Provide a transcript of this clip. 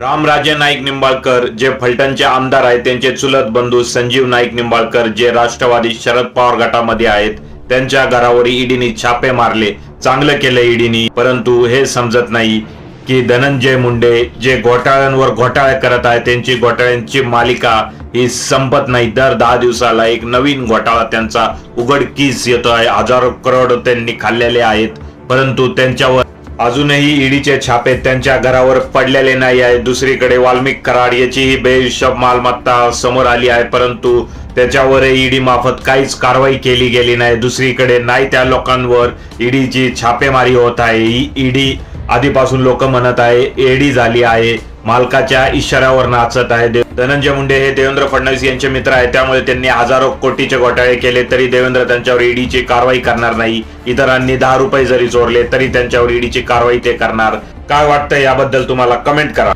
रामराजे नाईक निंबाळकर जे फलटणचे आमदार आहेत त्यांचे चुलत बंधू संजीव नाईक निंबाळकर जे राष्ट्रवादी शरद पवार गटामध्ये आहेत त्यांच्या घरावर ईडीनी छापे मारले. चांगलं केलं ईडीनी परंतु हे समजत नाही की धनंजय मुंडे जे घोटाळ्यांवर घोटाळे करत आहेत त्यांची घोटाळ्यांची मालिका ही संपत नाही. दर दहा दिवसाला एक नवीन घोटाळा त्यांचा उघडकीस येतो आहे हजारो करोड त्यांनी खाल्लेले आहेत परंतु त्यांच्यावर अजूनही ईडीचे छापे त्यांच्या घरावर पडलेले नाही आहे. दुसरीकडे वाल्मिक कराड याचीही बेहिशब मालमत्ता समोर आली आहे परंतु त्याच्यावर ईडी मार्फत काहीच कारवाई केली गेली नाही. दुसरीकडे नाही त्या लोकांवर ईडीची छापेमारी होत आहे. ईडी आधीपासून लोक म्हणत आहे एडी झाली आहे. मालकाच्या इशाऱ्यावर नाचत आहे धनंजय मुंडे हे देवेंद्र फडणवीस यांचे मित्र आहेत. त्यामुळे त्यांनी हजारो कोटीचे घोटाळे केले तरी देवेंद्र त्यांच्यावर ईडीची कारवाई करणार नाही. इतरांनी दहा रुपये जरी चोरले तरी त्यांच्यावर ईडीची कारवाई ते करणार. काय वाटतं याबद्दल तुम्हाला कमेंट करा.